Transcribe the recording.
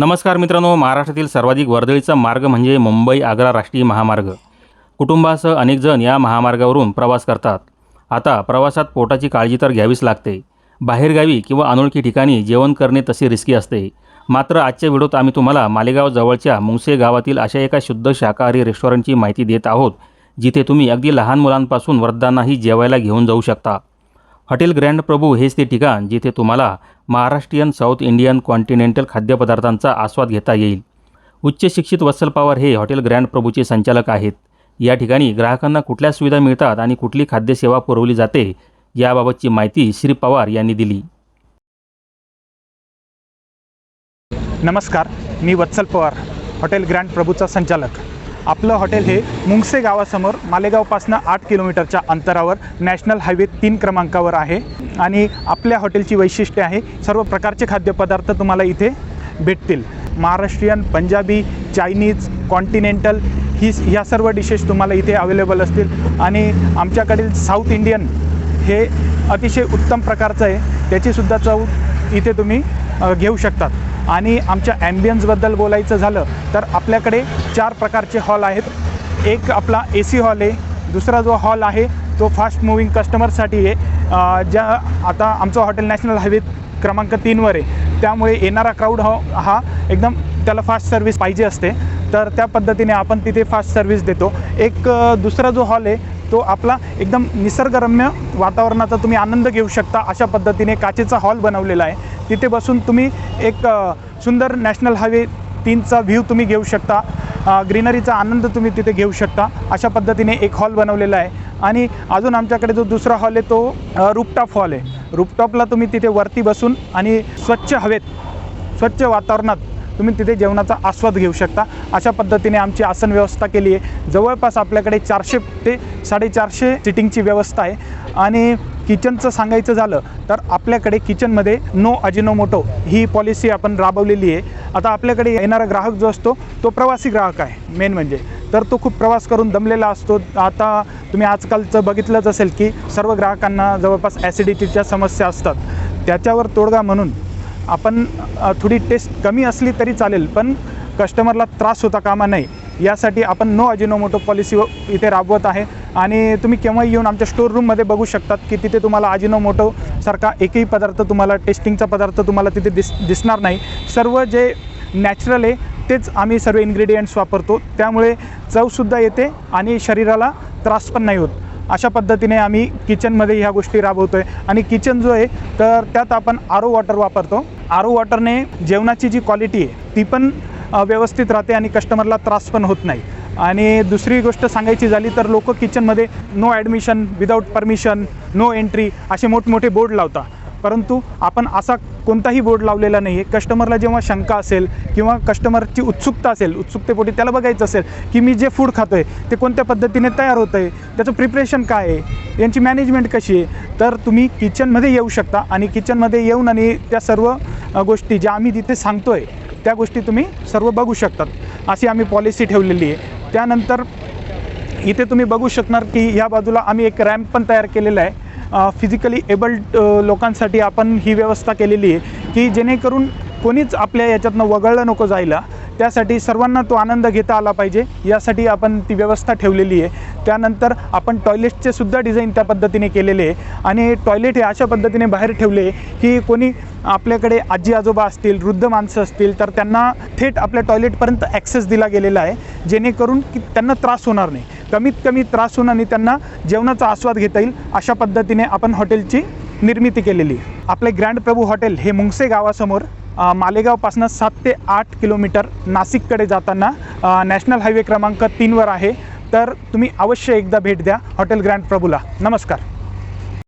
नमस्कार मित्रांनो महाराष्ट्रातील सर्वाधिक वर्दळीचा मार्ग म्हणजे मुंबई आग्रा राष्ट्रीय महामार्ग. कुटुंबासह अनेक जण या महामार्गावरून प्रवास करतात. आता प्रवासात पोटाची काळजी तर घ्यावीच लागते. बाहेरगावी किंवा अनोळखी ठिकाणी जेवण करणे तसे रिस्की असते. मात्र आजच्या व्हिडिओत आम्ही तुम्हाला मालेगाव जवळच्या मुंगसे गावातील अशा एका शुद्ध शाकाहारी रेस्टॉरंटची माहिती देत आहोत जिथे तुम्ही अगदी लहान मुलांपासून वृद्धांनाही जेवायला घेऊन जाऊ शकता. हॉटेल ग्रँड प्रभू हेच ते ठिकाण जिथे तुम्हाला महाराष्ट्रीयन साऊथ इंडियन कॉन्टिनेंटल खाद्यपदार्थांचा आस्वाद घेता येईल. उच्च शिक्षित वत्सल पवार हे हॉटेल ग्रँड प्रभूचे संचालक आहेत. या ठिकाणी ग्राहकांना कुठल्या सुविधा मिळतात आणि कुठली खाद्यसेवा पुरवली जाते याबाबतची माहिती श्री पवार यांनी दिली. नमस्कार मी वत्सल पवार हॉटेल ग्रँड प्रभूचा संचालक. आपलं हॉटेल हे मुंगसे गावासमोर मालेगावपासनं आठ किलोमीटरच्या अंतरावर नॅशनल हायवे तीन क्रमांकावर आहे. आणि आपल्या हॉटेलची वैशिष्ट्ये आहे सर्व प्रकारचे खाद्यपदार्थ तुम्हाला इथे भेटतील. महाराष्ट्रीयन पंजाबी चायनीज कॉन्टिनेंटल ही ह्या सर्व डिशेस तुम्हाला इथे अवेलेबल असतील. आणि आमच्याकडील साऊथ इंडियन हे अतिशय उत्तम प्रकारचं आहे. त्याचीसुद्धा चव इथे तुम्ही घेऊ शकतात. आणि आमच्या ॲम्बियन्सबद्दल बोलायचं झालं तर आपल्याकडे चार प्रकारचे हॉल आहेत. एक आपला ए सी हॉल आहे दुसरा जो हॉल आहे तो फास्ट मुव्हिंग कस्टमरसाठी आहे. ज्या आता आमचं हॉटेल नॅशनल हायवे क्रमांक तीनवर आहे. त्यामुळे येणारा क्राऊड हा हा एकदम त्याला फास्ट सर्व्हिस पाहिजे असते. तर त्या पद्धतीने आपण तिथे फास्ट सर्व्हिस देतो. एक दुसरा जो हॉल आहे तो आपला एकदम निसर्गरम्य वातावरणाचा तुम्ही आनंद घेऊ शकता अशा पद्धतीने काचेचा हॉल बनवलेला आहे. तिथे बसून तुम्ही एक सुंदर नॅशनल हायवे तीनचा व्ह्यू तुम्ही घेऊ शकता. ग्रीनरीचा आनंद तुम्ही तिथे घेऊ शकता. अशा पद्धतीने एक हॉल बनवलेला आहे. आणि अजून आमच्याकडे जो दुसरा हॉल आहे तो रूपटॉप हॉल आहे. रूपटॉपला तुम्ही तिथे वरती बसून आणि स्वच्छ हवेत स्वच्छ वातावरणात तुम्ही तिथे जेवणाचा आस्वाद घेऊ शकता. अशा पद्धतीने आमची आसन व्यवस्था केली आहे. जवळपास आपल्याकडे चारशे ते साडेचारशे सिटिंगची व्यवस्था आहे. आणि किचनचं सांगायचं झालं तर आपल्याकडे किचनमध्ये नो अजिनोमोटो ही पॉलिसी आपण राबवलेली आहे. आता आपल्याकडे येणारा ग्राहक जो असतो तो प्रवासी ग्राहक आहे. मेन म्हणजे. तर तो खूप प्रवास करून दमलेला असतो. आता तुम्ही आजकालचं बघितलंच असेल की सर्व ग्राहकांना जवळपास ॲसिडिटीच्या समस्या असतात. त्याच्यावर तोडगा म्हणून आपण थोडी टेस्ट कमी असली तरी चालेल पण कस्टमरला त्रास होता कामा नाही यासाठी आपण नो अजिनोमोटो पॉलिसी इथे राबवत आहे. आणि तुम्ही केव्हाही येऊन आमच्या स्टोर रूममध्ये बघू शकतात की तिथे तुम्हाला अजिनोमोटो सारखा एकही पदार्थ तुम्हाला टेस्टिंगचा पदार्थ तुम्हाला तिथे दिस दिसणार नाही. सर्व जे नॅचरल आहे तेच आम्ही सर्व इन्ग्रेडियंट्स वापरतो. त्यामुळे चवसुद्धा येते आणि शरीराला त्रास पण नाही होत. अशा पद्धतीने आम्ही किचनमध्ये ह्या गोष्टी राबवतो आहे आणि किचन जो आहे तर त्यात आपण आर ओ वॉटर वापरतो. आर ओ वॉटरने जेवणाची जी क्वालिटी आहे ती पण व्यवस्थित राहते आणि कस्टमरला त्रास पण होत नाही. आणि दुसरी गोष्ट सांगायची झाली तर लोक किचनमध्ये no admission without permission no entry असे मोठमोठे बोर्ड लावतात. परंतु आपण असा कोणताही बोर्ड लावलेला नाही आहे कस्टमरला जेव्हा शंका असेल किंवा कस्टमरची उत्सुकता असेल उत्सुकतेपोटी त्याला बघायचं असेल की मी जे फूड खातो आहे ते कोणत्या पद्धतीने तयार होतं आहे त्याचं प्रिपरेशन काय आहे यांची मॅनेजमेंट कशी आहे तर तुम्ही किचनमध्ये येऊ शकता आणि किचनमध्ये येऊन आणि त्या सर्व गोष्टी ज्या आम्ही तिथे सांगतो आहे त्या गोष्टी तुम्ही सर्व बघू शकतात. अशी आम्ही पॉलिसी ठेवलेली आहे. त्यानंतर इथे तुम्ही बघू शकणार की ह्या बाजूला आम्ही एक रॅम्प पण तयार केलेला आहे. फिजिकली एबल्ड लोकांसाठी आपण ही व्यवस्था केलेली आहे की जेणेकरून कोणीच आपल्या याच्यातनं वगळलं नको जायला. त्यासाठी सर्वांना तो आनंद घेता आला पाहिजे. यासाठी आपण ती व्यवस्था ठेवलेली आहे. त्यानंतर आपण टॉयलेटचे सुद्धा डिझाईन त्या पद्धतीने केलेले आहे. आणि टॉयलेट हे अशा पद्धतीने बाहेर ठेवले की कोणी आपल्याकडे आजी आजोबा असतील वृद्ध माणसं असतील तर त्यांना थेट आपल्या टॉयलेटपर्यंत ॲक्सेस दिला गेलेला आहे. जेणेकरून की त्यांना त्रास होणार नाही. कमीत कमी त्रास होऊन आणि त्यांना जेवणाचा आस्वाद घेता येईल अशा पद्धतीने आपण हॉटेलची निर्मिती केलेली आपले ग्रँड प्रभू हॉटेल हे मुंगसे गावासमोर मालेगावपासनं सात ते आठ किलोमीटर नाशिककडे जाताना नॅशनल हायवे क्रमांक तीनवर आहे. तर तुम्ही अवश्य एकदा भेट द्या हॉटेल ग्रँड प्रभूला. नमस्कार.